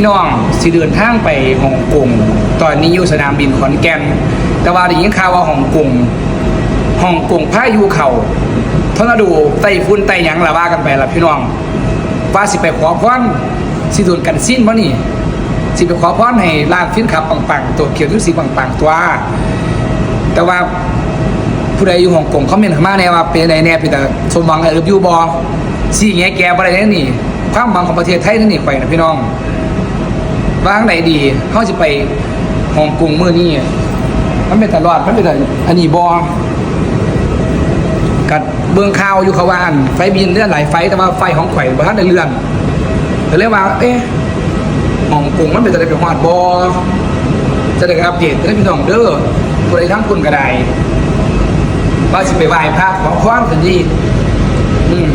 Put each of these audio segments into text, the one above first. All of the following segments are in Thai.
พี่น้องสิเดินทางไปฮ่องกงตอนนี้อยู่สนามบินขอนแก่น แต่ว่าได้ยินข่าวว่าฮ่องกงฮ่องกงพายุเขาทอร์นาโดไต้ฝุ่นไต้หยังละว่ากันไปละพี่น้องว่าสิไปขอพรสิโดนกันสิ้นบ่นี่สิไปขอพรให้ร้านฟินขับปังๆตัวเขียวทุกสีปังๆตัวแต่ว่าผู้ใดอยู่ฮ่องกงเขาเมนต์เข้ามาแน่ว่าเป็นไดแน่เป็นแต่สมหวังเอออยู่บ่สิแง่แก่บ่ได้แน่นี่ความหวังของประเทศไทยนั่นนี่ไปนะพี่น้อง ว่าทางไหนดีเขาสิไปฮ่องกงเมื้อนี้มันเป็นตลอดมันเป็นแต่อันนี้บ่กัดเบื้องข่าวอยู่เขาวานไฟบินเลื่อนหลายไฟแต่ว่าไฟของไข่บ่ทันได้เลื่อนก็เลยกว่า เอ๊ะหมองกงมันเป็นจะได้เป็นฮอดบอจะได้อัปเดตให้พี่น้องเด้อผู้ใดทั้งคุณก็ได้ว่าสิไปไหว้พระขอพรกันดีอืม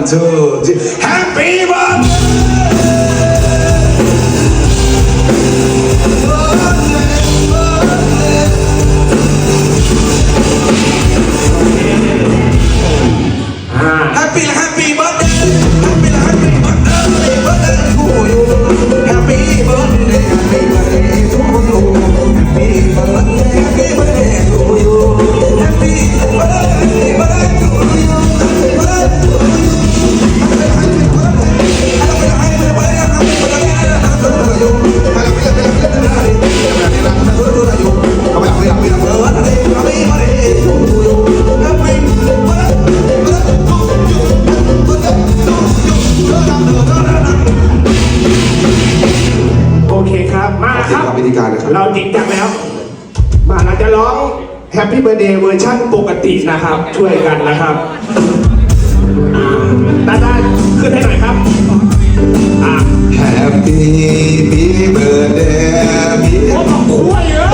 one, two, three. ครับมาครับโอเคครับพิธีการเลยครับ เราจริงจังแล้ว มาเราจะร้อง Happy Birthday เวอร์ชั่นปกตินะครับ ช่วยกันนะครับอ่าตาตาขึ้นให้หน่อยครับอ่า Happy birthday โอ้บอกคุ้ยเยอะ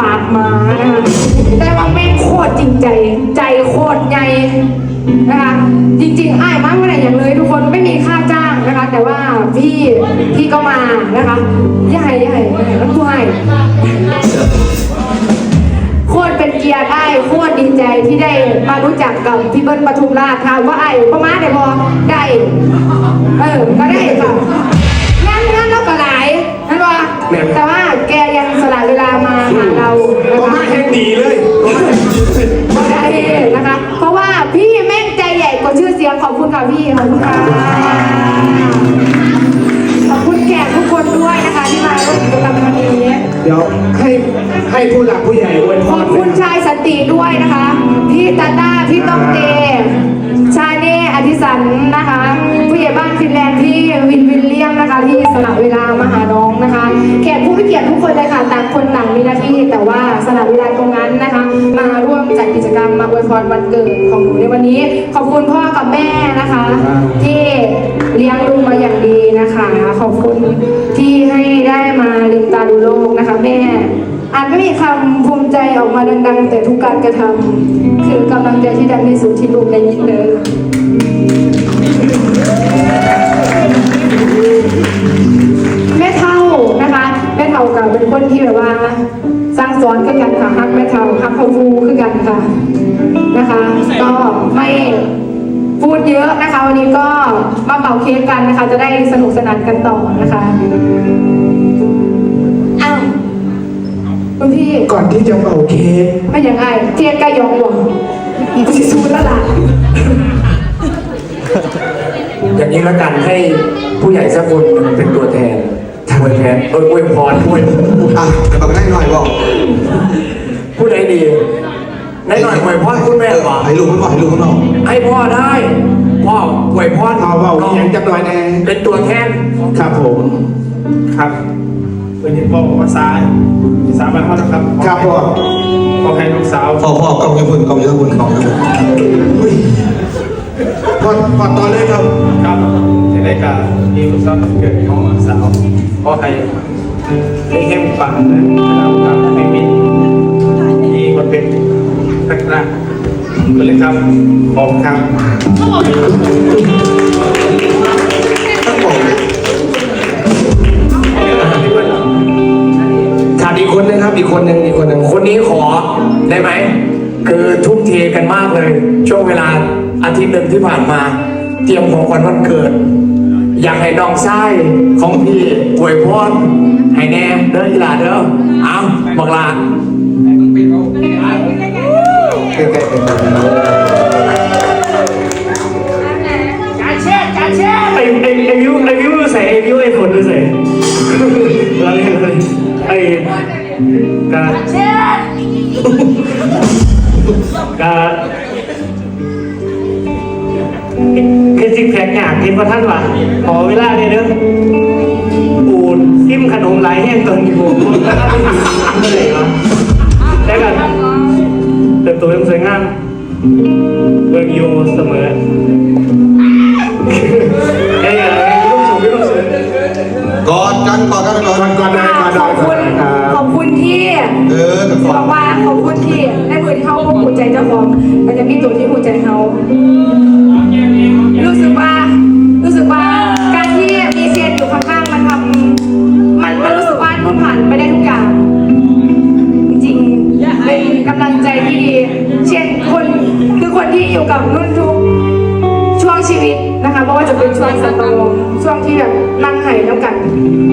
แล้วสิบบาทมา แต่ว่าแม่งโคตรจริงใจ ใจโคตรใหญ่นะคะจริงๆไอ้มากกว่าไหนอย่างเลยทุกคนไม่มีค่าจ้างนะคะ แต่ว่าพี่พี่ก็มานะคะใหญ่ใหญ่ใหญ่แล้วกูให้โคตรเป็นเกียรติไอ้ายโคตรดีใจที่ได้มารู้จักกับพี่เบิ้ลปทุมราชค่ะว่าไอ้ายประมาณไหนพอได้ เออก็ได้ค่ะ นว่าแต่ว่าแกยังสละเวลามาหาเราก็นะมาคะแห่งดีเลยก็มาแห่งดีเลยก็ได้นะคะ เพราะว่าพี่แม่งใจใหญ่กว่าชื่อเสียงขอบคุณค่ะพี่ขอบคุณค่ะขอบคุณแขกทุกคนด้วยนะคะที่มาร่วมกิจกรรมวันนี้เดี๋ยวให้ให้ผู้หลักผู้ใหญ่อวยพขอรบคุณชายสันติด้วยนะคะ พี่ตาต้าพี่ต้องเตชาเน่อธิสันนะคะผู้ใหญ่บ้าน ฟินแลนด์ที่วินวินเลียมนะคะที่สละเวลามาหาน้องนะคะแขกผู้มีเกียรติทุกคนเลยค่ะต่างคนต่างมีหน้าที่ แต่ว่าสละเวลาตรงนั้นนะคะ มาร่วมจัดกิจกรรมมาอวยพรวันเกิดของหนูในวันนี้ ขอบคุณพ่อกับแม่นะคะ ที่เลี้ยงลูกมาอย่างดีนะคะ ขอบคุณที่ให้ได้มาลืมตาดูโลกนะคะแม่อาจไม่มีคำภูมิใจออกมาดังๆ แต่ทุกการกระทำคือกำลังใจที่ดังที่สุดที่ลูกได้ยินเลย กับเป็นคนที่แบบว่าสร้างสอนขึ้นกันค่ะฮักแม่เท่าฮักพ่อฟูขึ้นกันค่ะนะคะ ก็ไม่พูดเยอะนะคะ วันนี้ก็มาเป่าเค้กกันนะคะ จะได้สนุกสนานกันต่อนะคะอ้าวคุณพี่ก่อนที่จะเป่าเค้กไม่ยังไงเทียนกายองหวังสิซูนแล้วล่ะอย่างนี้แล้วกันให้ผู้ใหญ่สักคนหนึ่งเป็นตัวแทน อวยแทนเอออวยพรอวยอะเอาไปได้หน่อยบอกผู้ใดดีในหน่อยอวยพรคุณแม่ก่อนให้ลูกมันบอกให้ลูกมันบอกให้พ่อได้พ่ออวยพรเอาเป่าน้องเค้กจับหน่อยแน่เป็นตัวแทนครับผมครับเป็นที่บอกภาษาภาษาบ้านเขานะครับครับผมขอให้ลูกสาวพ่อพ่อกองยาบุญกองยาบุญกองยาบุญพอพอตอนเลยครับครับในรายการมีลูกสาวเกิดของลูกสาว ขอให้ได้เข้มปังนะครับครับไม่มีมีคนเป็นนักรักก็เลยครับขอบครับต้องบอกเลยขาดอีกคนนึงครับอีกคนนึงอีกคนนึงคนนี้ขอได้ไหมคือทุ่มเทกันมากเลย ช่วงเวลาอาทิตย์หนึ่งที่ผ่านมา เตรียมของขวัญวันเกิด อยากให้น้องไส้ของพี่อวยพรให้แน่เด้ออีหลาเด้ออ้าวบอกลาใกล้ๆเป็นไอ้ไอ้ไอ้วิวไอ้วิวใส่ไอ้วิวไอ้ผลดูใส่เราเรียกอะไรไอ้กา รการคือจิกแพกอยากกินพระท่านว่ะขอเวลาเนี่ยเด้อปูนซิมขนมไหลแห้งตรงนี้ผมก็ได้ไม่ถึงเมื่อไหร่วะแต่กันเติบโตยังสวยงามเบิร์ยูเสมอเอ้ยลูกสูงลูกสูงกอดกันกอดกันก่อนก่อนก่อนได้ก่อนได้ขอบก่อคุนณได้ครับขอบคุณที่เออกับกอบดอกว่าขอบคุณที่ในมือที่เขาควบคุมใจเจ้าของมันจะมีตัวที่หัวใจเขา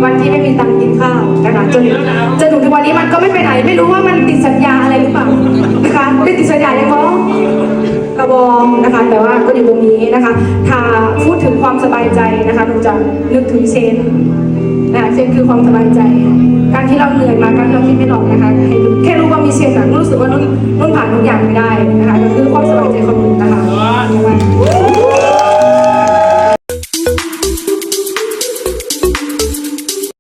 วันที่ไม่มีตังค์กินข้าวนะคะจนจนถึงทุกวันนี้มันก็ไม่ไปไหน ไม่รู้ว่ามันติดสัญญาอะไรหรือเปล่านะคะไม่ติดสัญญาเลยเพรากระบองนะคะแต่ว่าก็อยู่ตรงนี้นะคะ ถ้าพูดถึงความสบายใจนะคะหนูจะนึกถึงเชนนะคะเชนคือความสบายใจ การที่เราเหนื่อยมาการที่เราคิดไม่ออกนะคะให้รู้แค่รู้ว่ามีเชนนะรู้สึกว่านุ่นนุ่นผ่านทุกอย่างไม่ได้นะคะก็คือความสบายใจคนอื่นนะคะ